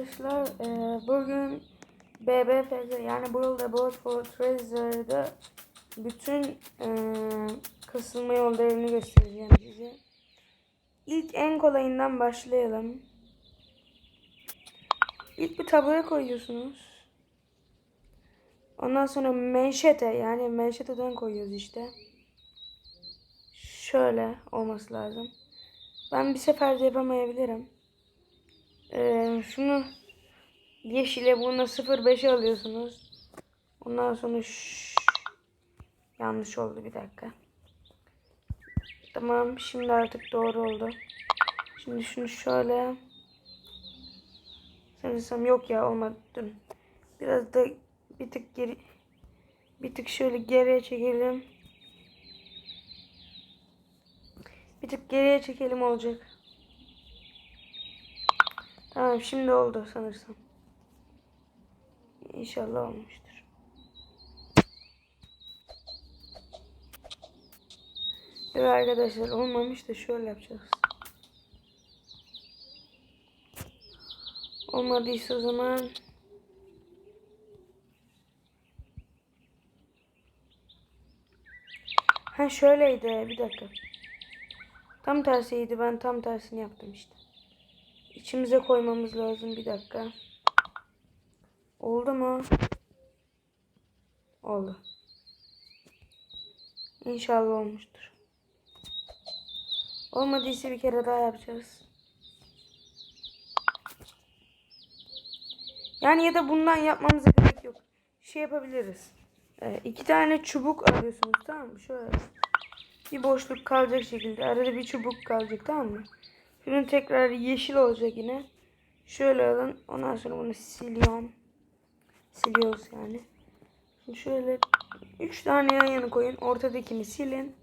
Arkadaşlar e, bugün BBFZ yani World About for Treasure'da bütün e, kısılma yollarını göstereceğim size. İlk en kolayından başlayalım. İlk bir tabloya koyuyorsunuz. Ondan sonra menşete yani menşeteden koyuyoruz işte. Şöyle olması lazım. Ben bir seferde yapamayabilirim. Ee, şunu yeşile bunu 0.5'e alıyorsunuz. Ondan sonra yanlış oldu bir dakika. Tamam şimdi artık doğru oldu. Şimdi şunu şöyle sanırsam yok ya olmadı. Dur. Biraz da bir tık geri bir tık şöyle geriye çekelim. Bir tık geriye çekelim olacak. Tamam şimdi oldu sanırsam. İnşallah olmuştur. Evet arkadaşlar olmamış da şöyle yapacağız. Olmadıysa o zaman Ha şöyleydi bir dakika. Tam tersiydi ben tam tersini yaptım işte. İçimize koymamız lazım bir dakika. Oldu mu? Oldu. İnşallah olmuştur. Olmadıysa bir kere daha yapacağız. Yani ya da bundan yapmamıza gerek yok. Şey yapabiliriz. Ee, iki tane çubuk alıyorsunuz tamam mı? Şöyle. Bir boşluk kalacak şekilde. Arada bir çubuk kalacak tamam mı? Şunun tekrar yeşil olacak yine. Şöyle alın. Ondan sonra bunu siliyorum. Siliyoruz yani. Şimdi şöyle 3 tane yan yana koyun. Ortadakini silin.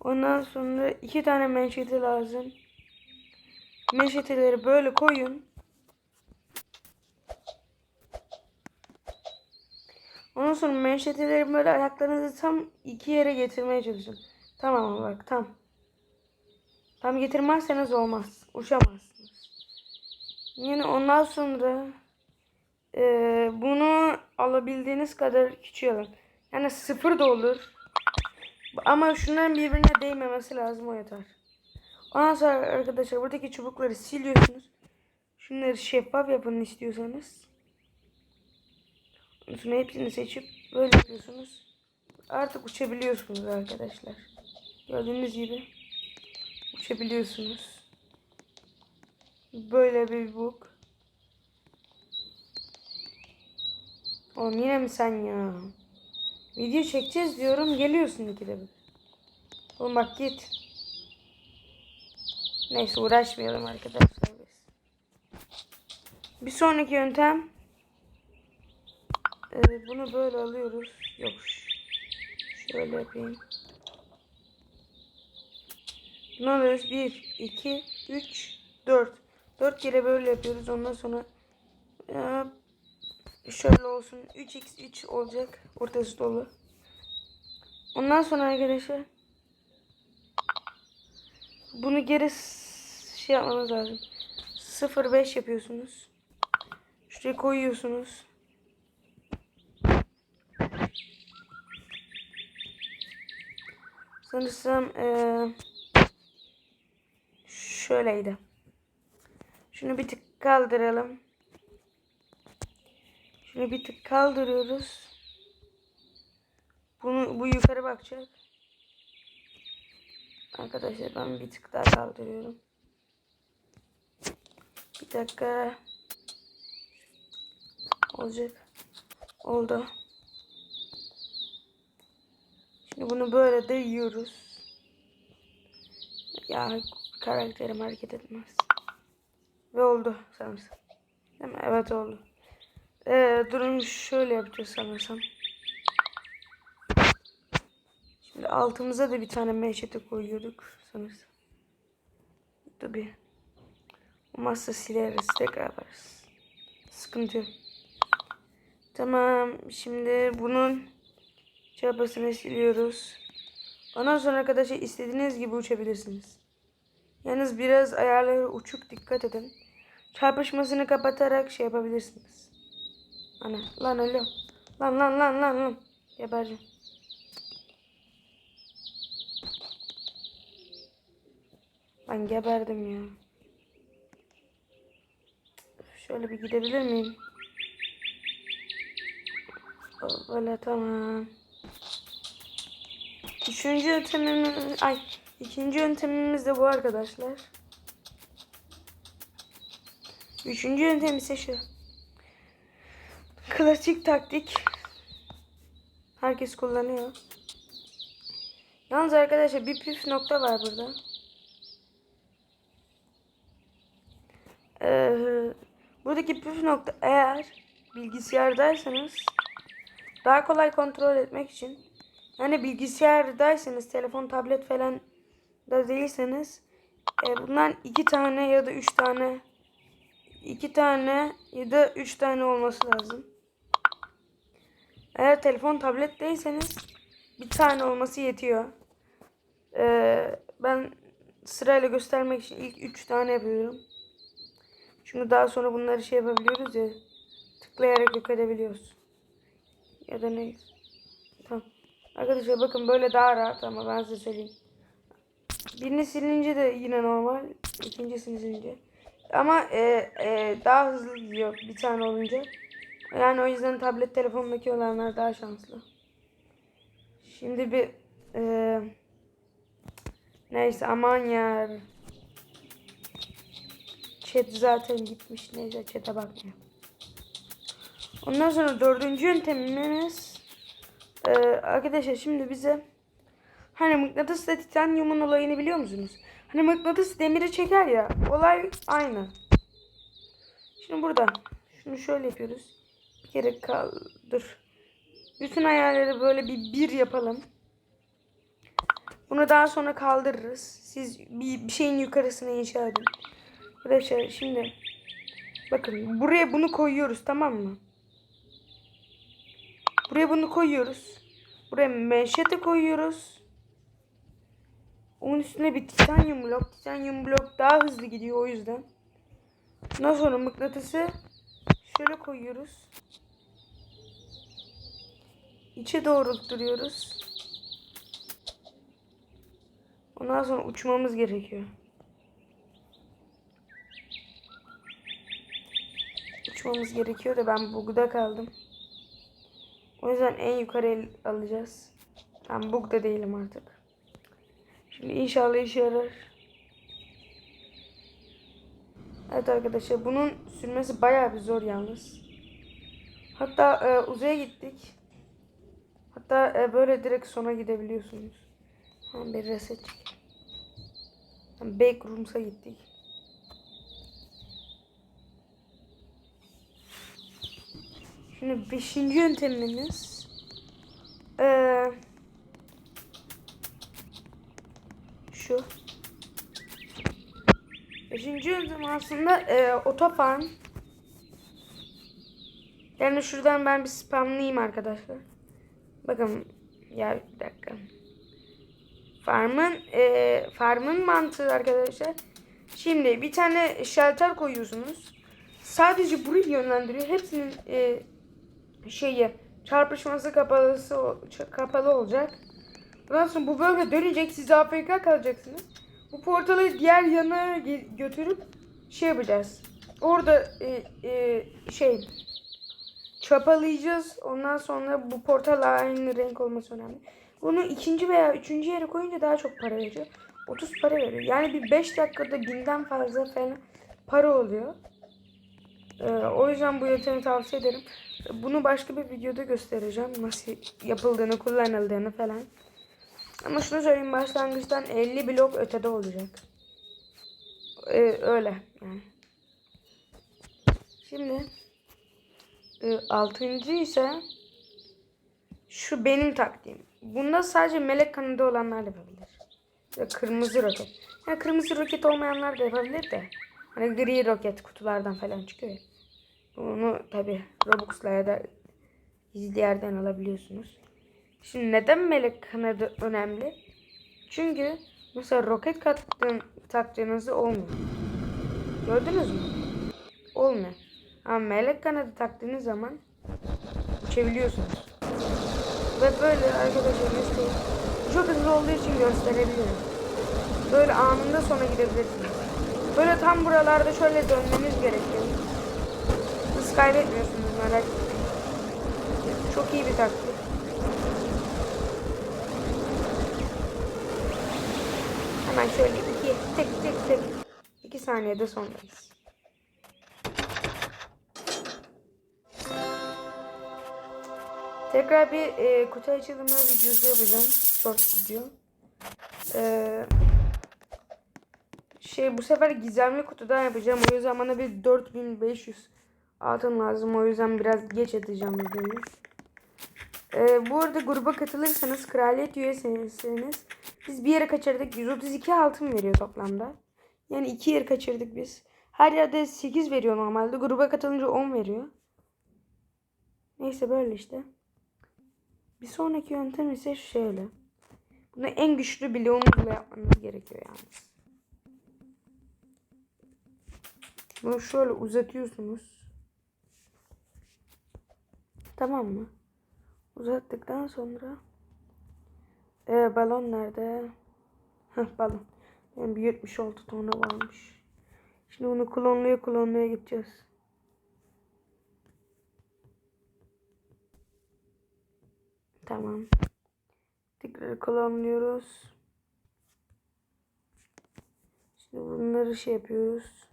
Ondan sonra iki tane menşeti lazım. Menşeteleri böyle koyun. Ondan sonra menşeteleri böyle ayaklarınızı tam iki yere getirmeye çalışın. Tamam bak tam. Tam getirmezseniz olmaz. Uçamazsınız. Yani ondan sonra e, bunu alabildiğiniz kadar küçüğe alın. Yani sıfır da olur. Ama şunların birbirine değmemesi lazım o yeter. Ondan sonra arkadaşlar buradaki çubukları siliyorsunuz. Şunları şeffaf yapın istiyorsanız. Sonra hepsini seçip böyle yapıyorsunuz. Artık uçabiliyorsunuz arkadaşlar. Gördüğünüz gibi uçabiliyorsunuz. Böyle bir book. Oğlum yine mi sen ya? Video çekeceğiz diyorum geliyorsun ikide bir. Oğlum bak git. Neyse uğraşmayalım arkadaşlar biz. Bir sonraki yöntem. Ee, bunu böyle alıyoruz. Yok. Şöyle yapayım. Ne alıyoruz? 1, 2, 3, 4. 4 kere böyle yapıyoruz. Ondan sonra şöyle olsun. 3x3 olacak. Ortası dolu. Ondan sonra arkadaşlar bunu geri şey yapmanız lazım. 0.5 yapıyorsunuz. Şuraya koyuyorsunuz. Sanırsam eee şöyleydi. Şunu bir tık kaldıralım. Şunu bir tık kaldırıyoruz. Bunu bu yukarı bakacak. Arkadaşlar ben bir tık daha kaldırıyorum. Bir dakika. Olacak. Oldu. Şimdi bunu böyle de yiyoruz. Ya karakterim hareket etmez. Ve oldu sanırsam. Değil mi? Evet oldu. Ee, durun şöyle yapacağız sanırsam. Şimdi altımıza da bir tane meşete koyuyorduk sanırsam. Tabii. Olmazsa sileriz tekrar yaparız. Sıkıntı yok. Tamam. Şimdi bunun çapasını siliyoruz. Ondan sonra arkadaşlar istediğiniz gibi uçabilirsiniz. Yalnız biraz ayarları uçuk dikkat edin. çarpışmasını kapatarak şey yapabilirsiniz. Ana lan ölüyorum. Lan lan lan lan lan. Gebereceğim. Ben geberdim ya. Şöyle bir gidebilir miyim? Böyle tamam. Üçüncü yöntemimiz, ay ikinci yöntemimiz de bu arkadaşlar. Üçüncü yöntem ise şu. Klasik taktik. Herkes kullanıyor. Yalnız arkadaşlar bir püf nokta var burada. Ee, buradaki püf nokta eğer bilgisayardaysanız daha kolay kontrol etmek için yani bilgisayardaysanız telefon tablet falan da değilseniz e, bundan iki tane ya da üç tane iki tane ya da üç tane olması lazım. Eğer telefon tablet değilseniz bir tane olması yetiyor. Ee, ben sırayla göstermek için ilk üç tane yapıyorum. Çünkü daha sonra bunları şey yapabiliyoruz ya. Tıklayarak yok edebiliyoruz. Ya da neyse. Tamam. Arkadaşlar bakın böyle daha rahat ama ben size söyleyeyim. Birini silince de yine normal. İkincisini silince. Ama e, e, daha hızlı gidiyor bir tane olunca. Yani o yüzden tablet telefondaki olanlar daha şanslı. Şimdi bir e, neyse aman ya. Chat zaten gitmiş. Neyse chat'e bakmıyor. Ondan sonra dördüncü yöntemimiz e, arkadaşlar şimdi bize hani mıknatısla titanyumun olayını biliyor musunuz? Hani mıknatıs demiri çeker ya. Olay aynı. Şimdi burada şunu şöyle yapıyoruz. Bir kere kaldır. Bütün ayarları böyle bir bir yapalım. Bunu daha sonra kaldırırız. Siz bir, bir şeyin yukarısına inşa edin. Arkadaşlar şimdi bakın buraya bunu koyuyoruz tamam mı? Buraya bunu koyuyoruz. Buraya menşete koyuyoruz. Onun üstüne bir titanyum blok. Titanyum blok daha hızlı gidiyor o yüzden. Ondan sonra mıknatısı şöyle koyuyoruz. İçe doğrultturuyoruz. Ondan sonra uçmamız gerekiyor. Uçmamız gerekiyor da ben bugda kaldım. O yüzden en yukarı alacağız. Ben bugda değilim artık. Şimdi inşallah işe yarar. Evet arkadaşlar bunun sürmesi bayağı bir zor yalnız. Hatta e, uzaya gittik. Hatta e, böyle direkt sona gidebiliyorsunuz. Hemen bir reset çek. Backrooms'a gittik. Şimdi beşinci yöntemimiz eee şu. Yöntem aslında eee otofarm. Yani şuradan ben bir spamlayayım arkadaşlar. Bakın ya bir dakika. Farmın eee farmın mantığı arkadaşlar. Şimdi bir tane shelter koyuyorsunuz. Sadece burayı yönlendiriyor. Hepsinin eee şeyi çarpışması kapalısı kapalı olacak. Ondan sonra bu böyle dönecek. Siz AFK kalacaksınız. Bu portalı diğer yana götürüp şey yapacağız. Orada e, e, şey çapalayacağız. Ondan sonra bu portal aynı renk olması önemli. Bunu ikinci veya üçüncü yere koyunca daha çok para veriyor. 30 para veriyor. Yani bir 5 dakikada binden fazla falan para oluyor. Ee, o yüzden bu yöntemi tavsiye ederim. Bunu başka bir videoda göstereceğim. Nasıl yapıldığını, kullanıldığını falan. Ama şunu söyleyeyim başlangıçtan 50 blok ötede olacak. Ee, öyle yani. Şimdi e, altıncı ise şu benim taktiğim. Bunda sadece melek kanadı olanlar yapabilir. Ya kırmızı roket. Ya kırmızı roket olmayanlar da yapabilir de. Hani gri roket kutulardan falan çıkıyor. Bunu tabi Robux'la ya da gizli yerden alabiliyorsunuz. Şimdi neden melek kanadı önemli? Çünkü mesela roket kattığın taktığınızda olmuyor. Gördünüz mü? olmuyor. Ama melek kanadı taktığınız zaman uçabiliyorsunuz. Ve böyle arkadaşlar göstereyim. Çok hızlı olduğu için gösterebilirim. Böyle anında sona gidebilirsiniz. Böyle tam buralarda şöyle dönmeniz gerekiyor. Hız kaybetmiyorsunuz etmeyin. Çok iyi bir taktik. Hemen şöyle iki tek tek tek iki saniyede sondayız. Tekrar bir e, kutu açılımı videosu yapacağım. Short video. Ee, şey bu sefer gizemli kutudan yapacağım. O yüzden bana bir 4500 altın lazım. O yüzden biraz geç atacağım videoyu. Ee, bu arada gruba katılırsanız kraliyet üyesiniz. Biz bir yere kaçırdık. 132 altın veriyor toplamda. Yani iki yer kaçırdık biz. Her yerde 8 veriyor normalde. Gruba katılınca 10 veriyor. Neyse böyle işte. Bir sonraki yöntem ise şöyle. Bunu en güçlü bloğunuzla yapmanız gerekiyor yani. Bunu şöyle uzatıyorsunuz. Tamam mı? Uzattıktan sonra ee, balon nerede? Heh balon. Yani bir 76 tane varmış. Şimdi bunu klonluya klonluya gideceğiz. Tamam. Tekrar klonluyoruz. Şimdi bunları şey yapıyoruz.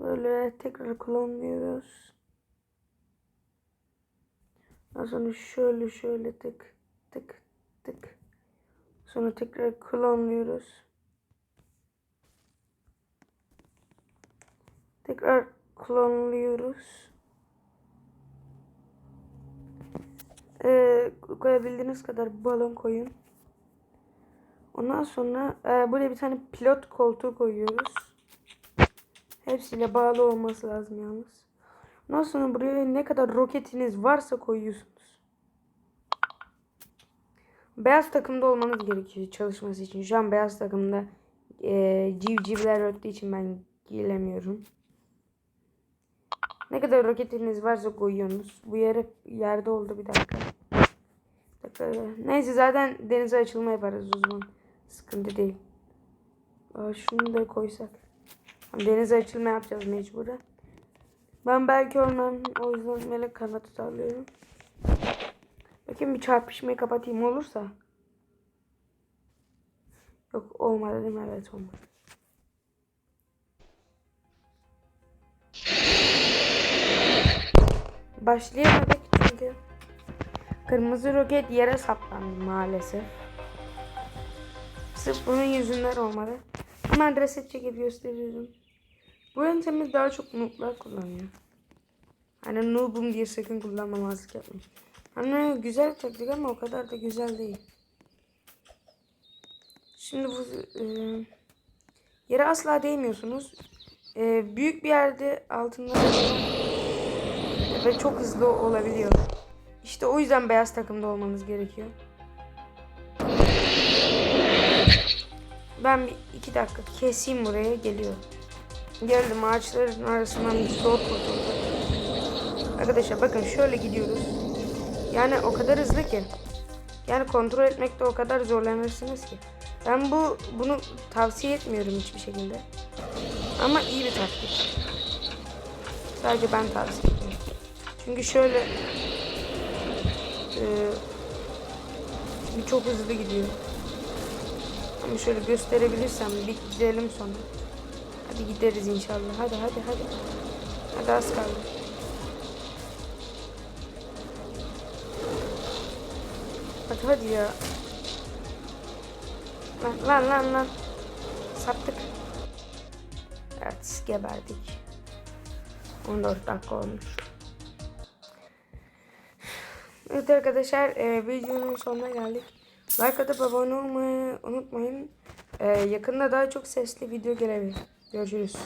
Böyle tekrar klonluyoruz. Sonra şöyle şöyle tık tık tık. Sonra tekrar klonluyoruz. Tekrar klonluyoruz. Ee, koyabildiğiniz kadar balon koyun. Ondan sonra e, buraya bir tane pilot koltuğu koyuyoruz. Hepsiyle bağlı olması lazım yalnız. Ondan sonra buraya ne kadar roketiniz varsa koyuyorsunuz. Beyaz takımda olmanız gerekiyor çalışması için. Şu an beyaz takımda e, civcivler öttüğü için ben gelemiyorum. Ne kadar roketiniz varsa koyuyorsunuz. Bu yere yerde oldu bir dakika. Bir dakika. Neyse zaten denize açılma yaparız o zaman. Sıkıntı değil. Aa, şunu da koysak. Denize açılma yapacağız mecburen. Ben belki ölmem. O yüzden melek kanadı sağlıyorum. Bakayım bir çarpışmayı kapatayım olursa. Yok olmadı değil mi? Evet olmadı. Başlayamadık çünkü kırmızı roket yere saplandı maalesef. Sırf bunun yüzünden olmadı. Hemen reset çekip gösteriyorum. Bu yöntemi daha çok noob'lar kullanıyor. Hani noob'um diye sakın kullanmamazlık yapmayın. Hani güzel taktik ama o kadar da güzel değil. Şimdi bu e, yere asla değmiyorsunuz. E, büyük bir yerde altında ve çok hızlı olabiliyor. İşte o yüzden beyaz takımda olmanız gerekiyor. Ben bir iki dakika keseyim buraya geliyor. Geldim ağaçların arasından zor kurtuldum. Arkadaşlar bakın şöyle gidiyoruz. Yani o kadar hızlı ki. Yani kontrol etmekte o kadar zorlanırsınız ki. Ben bu bunu tavsiye etmiyorum hiçbir şekilde. Ama iyi bir taktik. Sadece ben tavsiye ediyorum. Çünkü şöyle e, çok hızlı gidiyor. Ama şöyle gösterebilirsem bir gidelim sonra. Hadi gideriz inşallah. Hadi hadi hadi. Hadi az kaldı. Hadi hadi ya. Lan lan lan lan. Sattık. Evet geberdik. 14 dakika olmuş. Evet arkadaşlar e, videonun sonuna geldik. Like atıp abone olmayı unutmayın. E, yakında daha çok sesli video gelebilir. Görüşürüz.